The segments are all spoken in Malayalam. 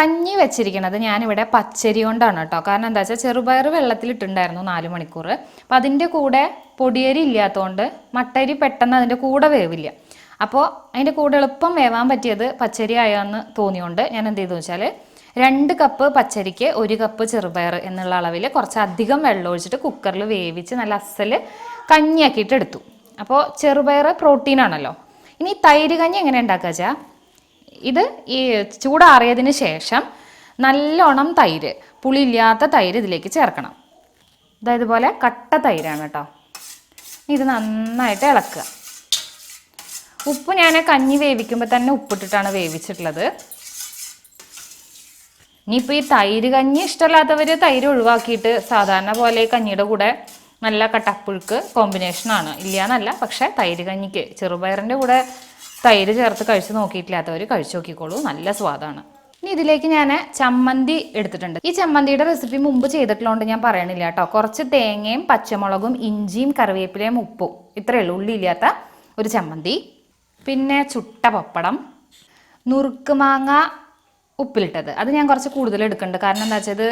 കഞ്ഞി വെച്ചിരിക്കുന്നത് ഞാനിവിടെ പച്ചരി കൊണ്ടാണ് കേട്ടോ. കാരണം എന്താ വെച്ചാൽ ചെറുപയർ വെള്ളത്തിലിട്ടുണ്ടായിരുന്നു നാല് മണിക്കൂർ. അപ്പം അതിന്റെ കൂടെ പൊടിയരി ഇല്ലാത്തതുകൊണ്ട് മട്ടരി പെട്ടെന്ന് അതിന്റെ കൂടെ വേവില്ല. അപ്പോൾ അതിന്റെ കൂടെ എളുപ്പം വേവാൻ പറ്റിയത് പച്ചരി ആയോന്ന് തോന്നിയോണ്ട് ഞാൻ എന്ത് ചെയ്തു വെച്ചാൽ രണ്ട് കപ്പ് പച്ചരിക്ക് ഒരു കപ്പ് ചെറുപയർ എന്നുള്ള അളവിൽ കുറച്ച് അധികം വെള്ളം ഒഴിച്ചിട്ട് കുക്കറിൽ വേവിച്ച് നല്ല അസൽ കഞ്ഞിയാക്കിയിട്ട് എടുത്തു. അപ്പോൾ ചെറുപയർ പ്രോട്ടീനാണല്ലോ. ഇനി തൈര് കഞ്ഞി എങ്ങനെ ഉണ്ടാക്കുക വെച്ചാൽ ഇത് ഈ ചൂടാറിയതിന് ശേഷം നല്ലോണം തൈര് പുളിയില്ലാത്ത തൈര് ഇതിലേക്ക് ചേർക്കണം. അതായത് പോലെ കട്ട തൈരാണ് കേട്ടോ. ഇത് നന്നായിട്ട് ഇളക്കുക. ഉപ്പ് ഞാൻ കഞ്ഞി വേവിക്കുമ്പോൾ തന്നെ ഉപ്പിട്ടിട്ടാണ് വേവിച്ചിട്ടുള്ളത്. ഇനിയിപ്പോൾ ഈ തൈര് കഞ്ഞി ഇഷ്ടമല്ലാത്തവർ തൈര് ഒഴിവാക്കിയിട്ട് സാധാരണ പോലെ കഞ്ഞിയുടെ കൂടെ നല്ല കട്ടപ്പുഴുക്ക് കോമ്പിനേഷനാണ് ഇല്ലയെന്നല്ല പക്ഷേ തൈര് കഞ്ഞിക്ക് ചെറുപയറിന്റെ കൂടെ തൈര് ചേർത്ത് കഴിച്ചു നോക്കിയിട്ടില്ലാത്തവർ കഴിച്ചു നോക്കിക്കോളൂ. നല്ല സ്വാദാണ്. ഇനി ഇതിലേക്ക് ഞാൻ ചമ്മന്തി എടുത്തിട്ടുണ്ട്. ഈ ചമ്മന്തിയുടെ റെസിപ്പി മുമ്പ് ചെയ്തിട്ടുള്ളതുകൊണ്ട് ഞാൻ പറയണില്ല കേട്ടോ. കുറച്ച് തേങ്ങയും പച്ചമുളകും ഇഞ്ചിയും കറിവേപ്പിലയും ഉപ്പും. ഇത്രയേ ഉള്ളൂ. ഉള്ളിയില്ലാത്ത ഒരു ചമ്മന്തി. പിന്നെ ചുട്ട പപ്പടം. നുറുക്ക് മാങ്ങ ഉപ്പിലിട്ടത്. അത് ഞാൻ കുറച്ച് കൂടുതൽ എടുക്കുന്നുണ്ട്. കാരണം എന്താ വെച്ചാൽ ഇത്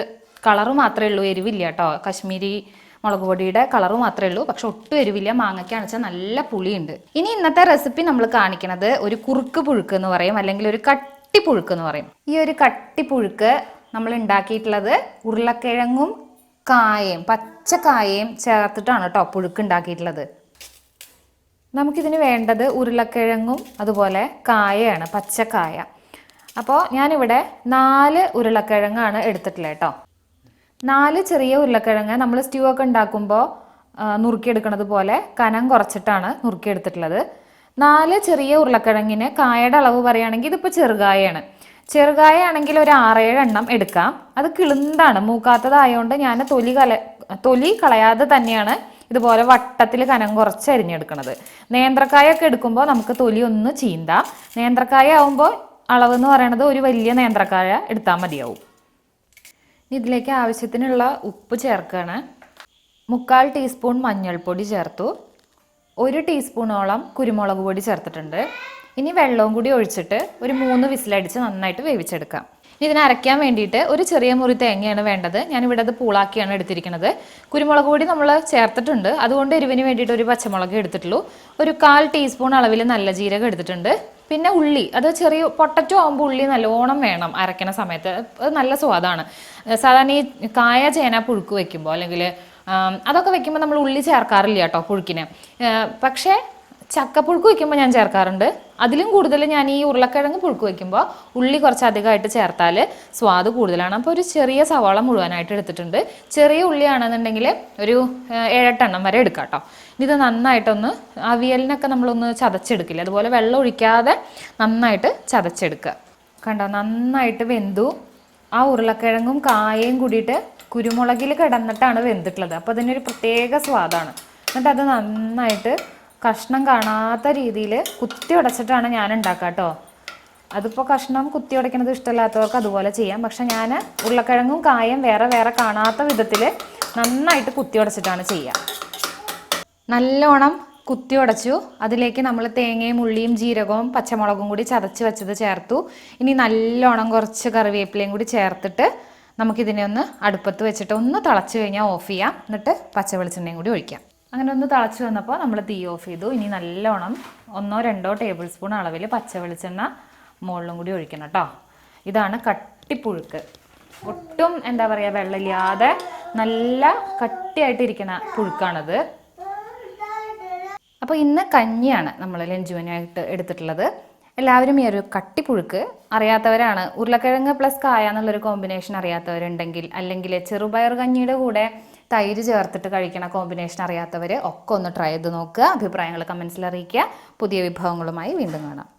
കളറ് മാത്രമേ ഉള്ളൂ. എരിവില്ല കേട്ടോ. കശ്മീരി മുളക് പൊടിയുടെ കളറ് മാത്രമേ ഉള്ളൂ. പക്ഷെ ഒട്ടും എരിവില്ല. മാങ്ങയ്ക്ക് അണച്ചാൽ നല്ല പുളിയുണ്ട്. ഇനി ഇന്നത്തെ റെസിപ്പി നമ്മൾ കാണിക്കുന്നത് ഒരു കുറുക്ക് പുഴുക്ക് എന്ന് പറയും. അല്ലെങ്കിൽ ഒരു കട്ടി പുഴുക്ക് എന്ന് പറയും. ഈ ഒരു കട്ടി പുഴുക്ക് നമ്മൾ ഉണ്ടാക്കിയിട്ടുള്ളത് ഉരുളക്കിഴങ്ങും കായയും പച്ചക്കായയും ചേർത്തിട്ടാണ് കേട്ടോ പുഴുക്ക് ഉണ്ടാക്കിയിട്ടുള്ളത്. നമുക്കിതിന് വേണ്ടത് ഉരുളക്കിഴങ്ങും അതുപോലെ കായയാണ് പച്ചക്കായ. അപ്പോൾ ഞാനിവിടെ നാല് ഉരുളക്കിഴങ്ങാണ് എടുത്തിട്ടുള്ളത് കേട്ടോ. നാല് ചെറിയ ഉരുളക്കിഴങ്ങ് നമ്മൾ സ്റ്റ്യൂ ഒക്കെ ഉണ്ടാക്കുമ്പോൾ നുറുക്കിയെടുക്കണത് പോലെ കനം കുറച്ചിട്ടാണ് നുറുക്കിയെടുത്തിട്ടുള്ളത്. നാല് ചെറിയ ഉരുളക്കിഴങ്ങിന് കായയുടെ അളവ് പറയുകയാണെങ്കിൽ ഇതിപ്പോൾ ചെറുകായാണ് ചെറുകായ ആണെങ്കിൽ ഒരു ആറേഴ് എണ്ണം എടുക്കാം. അത് കിളുന്താണ് മൂക്കാത്തതായതുകൊണ്ട് ഞാൻ തൊലി കല തൊലി കളയാതെ തന്നെയാണ് ഇതുപോലെ വട്ടത്തിൽ കനം കുറച്ച് അരിഞ്ഞെടുക്കണത്. നേന്ത്രക്കായൊക്കെ എടുക്കുമ്പോൾ നമുക്ക് തൊലി ഒന്ന് ചീന്താം. നേന്ത്രക്കായ ആവുമ്പോൾ അളവ് എന്ന് പറയണത് ഒരു വലിയ നേന്ത്രക്കായ എടുത്താൽ മതിയാവും. ഇതിലേക്ക് ആവശ്യത്തിനുള്ള ഉപ്പ് ചേർക്കുകയാണ് മുക്കാൽ ടീസ്പൂൺ മഞ്ഞൾപ്പൊടി ചേർത്തു. ഒരു ടീസ്പൂണോളം കുരുമുളക് പൊടി ചേർത്തിട്ടുണ്ട്. ഇനി വെള്ളവും കൂടി ഒഴിച്ചിട്ട് ഒരു മൂന്ന് വിസിലടിച്ച് നന്നായിട്ട് വേവിച്ചെടുക്കാം. ഇനി ഇതിന് അരയ്ക്കാൻ വേണ്ടിയിട്ട് ഒരു ചെറിയ മുറി തേങ്ങയാണ് വേണ്ടത്. ഞാനിവിടെ അത് പൂളാക്കിയാണ് എടുത്തിരിക്കുന്നത്. കുരുമുളക് പൊടി നമ്മൾ ചേർത്തിട്ടുണ്ട്. അതുകൊണ്ട് എരിവിന് വേണ്ടിയിട്ട് ഒരു പച്ചമുളക് എടുത്തിട്ടുള്ളൂ. ഒരു കാൽ ടീസ്പൂൺ അളവിൽ നല്ല ജീരകം എടുത്തിട്ടുണ്ട്. പിന്നെ ഉള്ളി. അത് ചെറിയ പൊട്ടറ്റോ ആകുമ്പോൾ ഉള്ളി നല്ലോണം വേണം അരയ്ക്കണ സമയത്ത്. അത് നല്ല സ്വാദാണ്. സാധാരണ ഈ കായ ചേന പുഴുക്ക് വെക്കുമ്പോൾ അല്ലെങ്കിൽ അതൊക്കെ വെക്കുമ്പോൾ നമ്മൾ ഉള്ളി ചേർക്കാറില്ല കേട്ടോ പുഴുക്കിന്. പക്ഷേ ചക്കപ്പുഴുക്ക് വയ്ക്കുമ്പോൾ ഞാൻ ചേർക്കാറുണ്ട്. അതിലും കൂടുതൽ ഞാൻ ഈ ഉരുളക്കിഴങ്ങ് പുഴുക്ക് വയ്ക്കുമ്പോൾ ഉള്ളി കുറച്ച് അധികമായിട്ട് ചേർത്താൽ സ്വാദ് കൂടുതലാണ്. അപ്പോൾ ഒരു ചെറിയ സവാള മുഴുവനായിട്ട് എടുത്തിട്ടുണ്ട്. ചെറിയ ഉള്ളിയാണെന്നുണ്ടെങ്കിൽ ഒരു ഏഴെട്ടെണ്ണം വരെ എടുക്കാം കേട്ടോ ഇത് നന്നായിട്ടൊന്ന് അവിയലിനൊക്കെ നമ്മളൊന്ന് ചതച്ചെടുക്കില്ല? അതുപോലെ വെള്ളം ഒഴിക്കാതെ നന്നായിട്ട് ചതച്ചെടുക്കുക. കണ്ടോ? നന്നായിട്ട് വെന്തു. ആ ഉരുളക്കിഴങ്ങും കായയും കൂടിയിട്ട് കുരുമുളകിൽ കിടന്നിട്ടാണ് വെന്തിട്ടുള്ളത്. അപ്പോൾ അതിനൊരു പ്രത്യേക സ്വാദാണ്. എന്നിട്ട് അത് നന്നായിട്ട് കഷ്ണം കാണാത്ത രീതിയിൽ കുത്തി ഉടച്ചിട്ടാണ് ഞാൻ ഉണ്ടാക്കുക കേട്ടോ അതിപ്പോൾ കഷ്ണം കുത്തി ഉടയ്ക്കുന്നത് ഇഷ്ടമില്ലാത്തവർക്ക് അതുപോലെ ചെയ്യാം. പക്ഷെ ഞാൻ ഉരുളക്കിഴങ്ങും കായും വേറെ വേറെ കാണാത്ത വിധത്തിൽ നന്നായിട്ട് കുത്തി ഉടച്ചിട്ടാണ് ചെയ്യുക. നല്ലോണം കുത്തി ഉടച്ചു. അതിലേക്ക് നമ്മൾ തേങ്ങയും ഉള്ളിയും ജീരകവും പച്ചമുളകും കൂടി ചതച്ച് വെച്ചത് ചേർത്തു. ഇനി നല്ലോണം കുറച്ച് കറിവേപ്പിലയും കൂടി ചേർത്തിട്ട് നമുക്കിതിനെ ഒന്ന് അടുപ്പത്ത് വെച്ചിട്ട് ഒന്ന് തിളച്ച് കഴിഞ്ഞാൽ ഓഫ് ചെയ്യാം. എന്നിട്ട് പച്ച വെളിച്ചെണ്ണയും കൂടി ഒഴിക്കാം. അങ്ങനെ ഒന്ന് തിളച്ച് വന്നപ്പോൾ നമ്മൾ തീ ഓഫ് ചെയ്തു. ഇനി നല്ലോണം ഒന്നോ രണ്ടോ ടേബിൾ സ്പൂൺ അളവിൽ പച്ച വെളിച്ചെണ്ണ മുകളിലും കൂടി ഒഴിക്കണം കേട്ടോ. ഇതാണ് കട്ടിപ്പുഴുക്ക് ഒട്ടും എന്താ പറയുക വെള്ളമില്ലാതെ നല്ല കട്ടിയായിട്ടിരിക്കുന്ന പുഴുക്കാണത്. അപ്പോൾ ഇന്ന് കഞ്ഞിയാണ് നമ്മൾ ലഞ്ചുവിനായിട്ട് എടുത്തിട്ടുള്ളത്. എല്ലാവരും ഈ ഒരു കട്ടിപ്പുഴുക്ക് അറിയാത്തവരാണ്. ഉരുളക്കിഴങ്ങ് പ്ലസ് കായ എന്നുള്ളൊരു കോമ്പിനേഷൻ അറിയാത്തവരുണ്ടെങ്കിൽ അല്ലെങ്കിൽ ചെറുപയർ കഞ്ഞിയുടെ കൂടെ തൈര് ചേർത്തിട്ട് കഴിക്കണ കോമ്പിനേഷൻ അറിയാത്തവർ ഒക്കെ ഒന്ന് ട്രൈ ചെയ്ത് നോക്കുക. അഭിപ്രായങ്ങൾ കമൻസിൽ അറിയിക്കുക. പുതിയ വിഭവങ്ങളുമായി വീണ്ടും കാണാം.